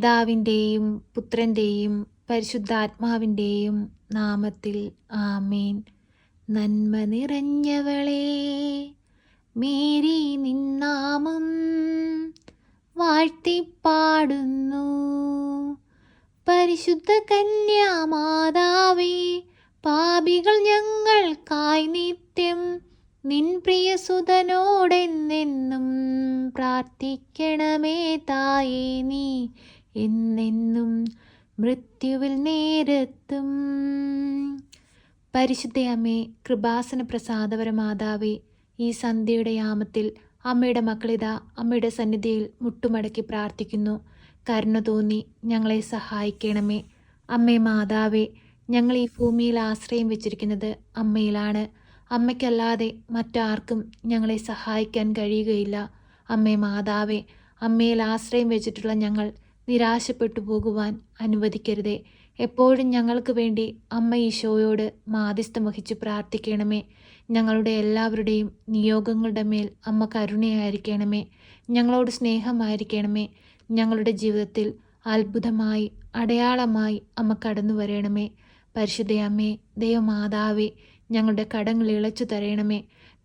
പിതാവിന്റെയും പുത്രന്റെയും പരിശുദ്ധാത്മാവിന്റെയും നാമത്തിൽ ആമേൻ. നന്മ നിറഞ്ഞവളേ മേരി നിന്നാമം വാഴ്ത്തിപ്പാടുന്നു. പരിശുദ്ധ കന്യാമാതാവേ പാപികൾ ഞങ്ങൾക്കായി നിത്യം നിൻ പ്രിയസുതനോടെന്നെന്നും പ്രാർത്ഥിക്കണമേ തായേ നീ. എന്നെന്നും മൃത്യുവിൽ നേരത്തും. പരിശുദ്ധയമ്മേ കൃപാസന പ്രസാദപര മാതാവേ ഈ സന്ധ്യയുടെ യാമത്തിൽ അമ്മയുടെ മക്കളിതാ അമ്മയുടെ സന്നിധിയിൽ മുട്ടുമടക്കി പ്രാർത്ഥിക്കുന്നു. കരുണ തോന്നി ഞങ്ങളെ സഹായിക്കണമേ. അമ്മേ മാതാവേ ഞങ്ങൾ ഈ ഭൂമിയിൽ ആശ്രയം വെച്ചിരിക്കുന്നത് അമ്മയിലാണ്. അമ്മയ്ക്കല്ലാതെ മറ്റാർക്കും ഞങ്ങളെ സഹായിക്കാൻ കഴിയുകയില്ല. അമ്മേ മാതാവേ അമ്മയിൽ ആശ്രയം വെച്ചിട്ടുള്ള ഞങ്ങൾ നിരാശപ്പെട്ടു പോകുവാൻ അനുവദിക്കരുതേ. എപ്പോഴും ഞങ്ങൾക്ക് വേണ്ടി അമ്മ ഈശോയോട് മാധ്യസ്ഥം വഹിച്ചു പ്രാർത്ഥിക്കണമേ. ഞങ്ങളുടെ എല്ലാവരുടെയും നിയോഗങ്ങളുടെ മേൽ അമ്മ കരുണയായിരിക്കണമേ. ഞങ്ങളോട് സ്നേഹമായിരിക്കണമേ. ഞങ്ങളുടെ ജീവിതത്തിൽ അത്ഭുതമായി അടയാളമായി അമ്മ കടന്നു വരണമേ. പരിശുദ്ധയമ്മേ ദൈവമാതാവേ ഞങ്ങളുടെ കടങ്ങൾ ഇളച്ചു തരണമേ.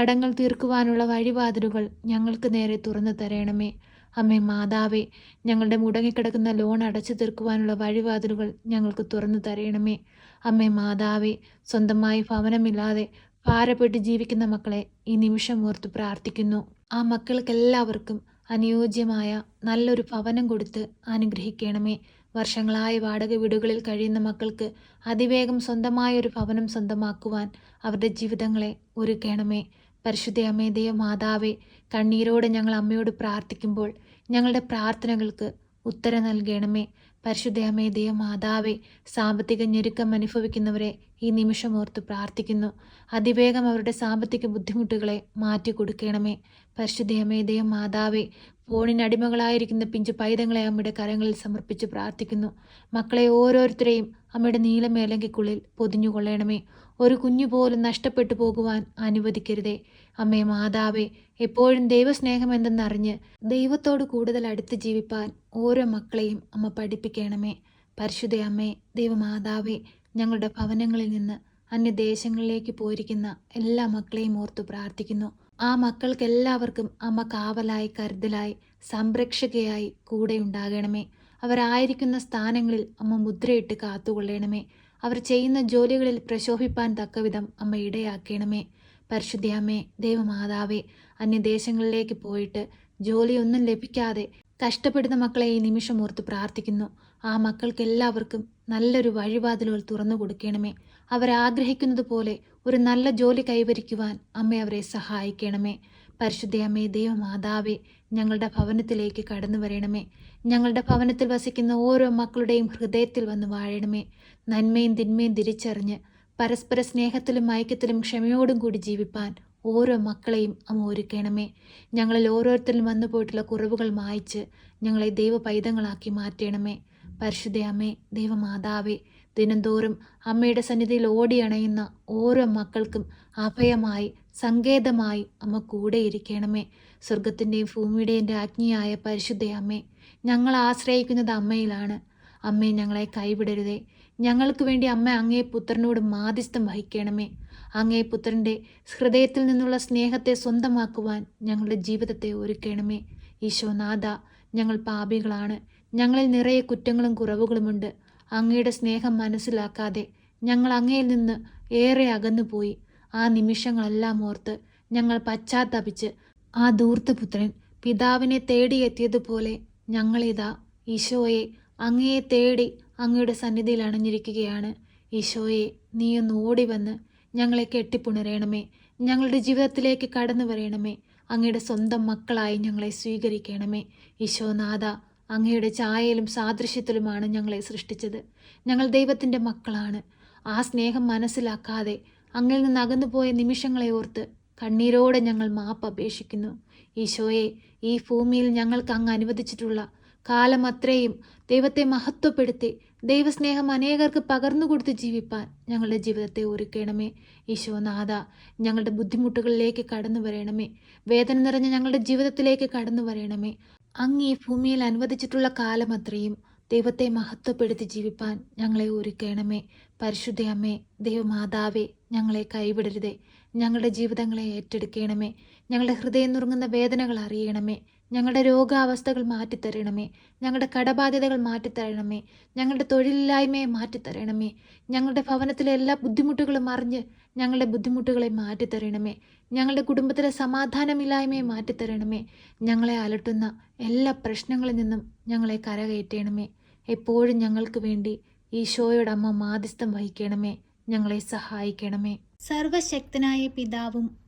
കടങ്ങൾ തീർക്കുവാനുള്ള വഴിവാതിലുകൾ ഞങ്ങൾക്ക് നേരെ തുറന്നു തരണമേ. അമ്മേ മാതാവേ ഞങ്ങളുടെ മുടങ്ങിക്കിടക്കുന്ന ലോൺ അടച്ചു തീർക്കുവാനുള്ള വഴിവാതിലുകൾ ഞങ്ങൾക്ക് തുറന്നു തരയണമേ അമ്മേ മാതാവേ സ്വന്തമായി ഭവനമില്ലാതെ ഭാരപ്പെട്ട് ജീവിക്കുന്ന മക്കളെ ഈ നിമിഷം ഓർത്ത് പ്രാർത്ഥിക്കുന്നു. ആ മക്കൾക്കെല്ലാവർക്കും അനുയോജ്യമായ നല്ലൊരു ഭവനം കൊടുത്ത് അനുഗ്രഹിക്കണമേ. വർഷങ്ങളായി വാടക വീടുകളിൽ കഴിയുന്ന മക്കൾക്ക് അതിവേഗം സ്വന്തമായ ഒരു ഭവനം സ്വന്തമാക്കുവാൻ അവരുടെ ജീവിതങ്ങളെ ഒരുക്കണമേ. പരിശുദ്ധ അമ്മേ മാതാവേ കണ്ണീരോടെ ഞങ്ങൾ അമ്മയോട് പ്രാർത്ഥിക്കുമ്പോൾ ഞങ്ങളുടെ പ്രാർത്ഥനകൾക്ക് ഉത്തരം നൽകണമേ. പരിശുദ്ധ ദൈവ മാതാവേ സാമ്പത്തിക ഞെരുക്കം അനുഭവിക്കുന്നവരെ ഈ നിമിഷം ഓർത്ത് പ്രാർത്ഥിക്കുന്നു. അതിവേഗം അവരുടെ സാമ്പത്തിക ബുദ്ധിമുട്ടുകളെ മാറ്റി കൊടുക്കണമേ. പരിശുദ്ധ അമ്മേദയോ മാതാവേ ഫോണിന് അടിമകളായിരിക്കുന്ന പിഞ്ചു പൈതങ്ങളെ അമ്മയുടെ കരങ്ങളിൽ സമർപ്പിച്ച് പ്രാർത്ഥിക്കുന്നു. മക്കളെ ഓരോരുത്തരെയും അമ്മയുടെ നീലമേലങ്കിക്കുള്ളിൽ പൊതിഞ്ഞുകൊള്ളണമേ. ഒരു കുഞ്ഞു പോലും നഷ്ടപ്പെട്ടു പോകുവാൻ അനുവദിക്കരുതേ. അമ്മേ മാതാവേ എപ്പോഴും ദൈവസ്നേഹം എന്തെന്നറിഞ്ഞ് ദൈവത്തോട് കൂടുതൽ അടുത്ത് ജീവിപ്പാൻ ഓരോ മക്കളെയും അമ്മ പഠിപ്പിക്കണമേ. പരിശുദ്ധ അമ്മേ ദൈവമാതാവേ ഞങ്ങളുടെ ഭവനങ്ങളിൽ നിന്ന് അന്യദേശങ്ങളിലേക്ക് പോയിരിക്കുന്ന എല്ലാ മക്കളെയും ഓർത്തു പ്രാർത്ഥിക്കുന്നു. ആ മക്കൾക്ക് എല്ലാവർക്കും അമ്മ കാവലായി കരുതലായി സംരക്ഷകയായി കൂടെ ഉണ്ടാകണമേ. അവരായിരിക്കുന്ന സ്ഥാനങ്ങളിൽ അമ്മ മുദ്രയിട്ട് കാത്തുകൊള്ളണമേ. അവർ ചെയ്യുന്ന ജോലികളിൽ പ്രശോഭിപ്പാൻ തക്കവിധം അമ്മ ഇടയാക്കണമേ. പരിശുദ്ധയമ്മേ ദൈവമാതാവേ അന്യദേശങ്ങളിലേക്ക് പോയിട്ട് ജോലിയൊന്നും ലഭിക്കാതെ കഷ്ടപ്പെടുന്ന മക്കളെ ഈ നിമിഷം ഓർത്ത് പ്രാർത്ഥിക്കുന്നു. ആ മക്കൾക്ക് എല്ലാവർക്കും നല്ലൊരു വഴിവാതിലുകൾ തുറന്നു കൊടുക്കണമേ. അവരാഗ്രഹിക്കുന്നത് പോലെ ഒരു നല്ല ജോലി കൈവരിക്കുവാൻ അമ്മ അവരെ സഹായിക്കണമേ. പരിശുദ്ധയമ്മേ ദൈവമാതാവേ ഞങ്ങളുടെ ഭവനത്തിലേക്ക് കടന്നു വരണമേ. ഞങ്ങളുടെ ഭവനത്തിൽ വസിക്കുന്ന ഓരോ മക്കളുടെയും ഹൃദയത്തിൽ വന്ന് വാഴണമേ. നന്മയും തിന്മയും തിരിച്ചറിഞ്ഞ് പരസ്പര സ്നേഹത്തിലും ഐക്യത്തിലും ക്ഷമയോടും കൂടി ജീവിപ്പാൻ ഓരോ മക്കളെയും അമ്മ ഒരുക്കണമേ. ഞങ്ങളിൽ ഓരോരുത്തരിലും വന്നു പോയിട്ടുള്ള കുറവുകൾ മായ്ച്ച് ഞങ്ങളെ ദൈവ പൈതങ്ങളാക്കി മാറ്റണമേ. പരിശുദ്ധ അമ്മേ ദൈവമാതാവേ ദിനംതോറും അമ്മയുടെ സന്നിധിയിൽ ഓടിയണയുന്ന ഓരോ മക്കൾക്കും അഭയമായി സങ്കേതമായി അമ്മ കൂടെ ഇരിക്കണമേ. സ്വർഗത്തിന്റെയും ഭൂമിയുടെയും രാജ്ഞിയായ പരിശുദ്ധയമ്മേ ഞങ്ങൾ ആശ്രയിക്കുന്നത് അമ്മയിലാണ്. അമ്മേ ഞങ്ങളെ കൈവിടരുതേ. ഞങ്ങൾക്ക് വേണ്ടി അമ്മ അങ്ങേ പുത്രനോട് മാധ്യസ്ഥം വഹിക്കണമേ. അങ്ങേ പുത്രന്റെ ഹൃദയത്തിൽ നിന്നുള്ള സ്നേഹത്തെ സ്വന്തമാക്കുവാൻ ഞങ്ങളുടെ ജീവിതത്തെ ഒരുക്കണമേ. ഈശോനാഥ ഞങ്ങൾ പാപികളാണ്. ഞങ്ങളിൽ നിറയെ കുറ്റങ്ങളും കുറവുകളുമുണ്ട് അങ്ങയുടെ സ്നേഹം മനസ്സിലാക്കാതെ ഞങ്ങൾ അങ്ങയിൽ നിന്ന് ഏറെ അകന്നുപോയി. ആ നിമിഷങ്ങളെല്ലാം ഓർത്ത് ഞങ്ങൾ പശ്ചാത്തപിച്ച് ആ ദൂർത്തപുത്രൻ പിതാവിനെ തേടിയെത്തിയതുപോലെ ഞങ്ങളിതാ ഈശോയെ അങ്ങയെ തേടി അങ്ങയുടെ സന്നിധിയിൽ അണഞ്ഞിരിക്കുകയാണ്. ഈശോയെ നീയൊന്ന് ഓടി വന്ന് ഞങ്ങളെ കെട്ടിപ്പുണരേണമേ. ഞങ്ങളുടെ ജീവിതത്തിലേക്ക് കടന്നു വരയണമേ അങ്ങയുടെ സ്വന്തം മക്കളായി ഞങ്ങളെ സ്വീകരിക്കണമേ. ഈശോനാഥ അങ്ങയുടെ ചായയിലും സാദൃശ്യത്തിലുമാണ് ഞങ്ങളെ സൃഷ്ടിച്ചത്. ഞങ്ങൾ ദൈവത്തിന്റെ മക്കളാണ്. ആ സ്നേഹം മനസ്സിലാക്കാതെ അങ്ങിൽ നിന്ന് അകന്നുപോയ നിമിഷങ്ങളെ ഓർത്ത് കണ്ണീരോടെ ഞങ്ങൾ മാപ്പ് അപേക്ഷിക്കുന്നു. ഈശോയെ ഈ ഭൂമിയിൽ ഞങ്ങൾക്ക് അങ്ങ് അനുവദിച്ചിട്ടുള്ള കാലം അത്രയും ദൈവത്തെ മഹത്വപ്പെടുത്തി ദൈവസ്നേഹം അനേകർക്ക് പകർന്നു കൊടുത്ത് ജീവിപ്പാൻ ഞങ്ങളുടെ ജീവിതത്തെ ഒരുക്കണമേ. ഈശോനാഥ ഞങ്ങളുടെ ബുദ്ധിമുട്ടുകളിലേക്ക് കടന്നു വരണമേ. വേദന നിറഞ്ഞ ഞങ്ങളുടെ ജീവിതത്തിലേക്ക് കടന്നു വരണമേ. അങ്ങ് ഈ ഭൂമിയിൽ അനുവദിച്ചിട്ടുള്ള കാലം അത്രയും ദൈവത്തെ മഹത്വപ്പെടുത്തി ജീവിപ്പാൻ ഞങ്ങളെ ഒരുക്കണമേ. പരിശുദ്ധ അമ്മേ ദൈവമാതാവേ ഞങ്ങളെ കൈവിടരുതേ. ഞങ്ങളുടെ ജീവിതങ്ങളെ ഏറ്റെടുക്കണമേ. ഞങ്ങളുടെ ഹൃദയം നുറുങ്ങുന്ന വേദനകൾ അറിയണമേ. ഞങ്ങളുടെ രോഗാവസ്ഥകൾ മാറ്റിത്തരണമേ. ഞങ്ങളുടെ കടബാധ്യതകൾ മാറ്റിത്തരണമേ. ഞങ്ങളുടെ തൊഴിലില്ലായ്മയെ മാറ്റിത്തരണമേ. ഞങ്ങളുടെ ഭവനത്തിലെ എല്ലാ ബുദ്ധിമുട്ടുകളും അറിഞ്ഞ് ഞങ്ങളുടെ ബുദ്ധിമുട്ടുകളെ മാറ്റിത്തരണമേ. ഞങ്ങളുടെ കുടുംബത്തിലെ സമാധാനമില്ലായ്മയെ മാറ്റിത്തരണമേ. ഞങ്ങളെ അലട്ടുന്ന എല്ലാ പ്രശ്നങ്ങളിൽ നിന്നും ഞങ്ങളെ കരകയറ്റണമേ. എപ്പോഴും ഞങ്ങൾക്ക് വേണ്ടി ഈശോയുടെ അമ്മ മാധ്യസ്ഥം വഹിക്കണമേ. ഞങ്ങളെ സഹായിക്കണമേ. സർവശക്തനായ പിതാവും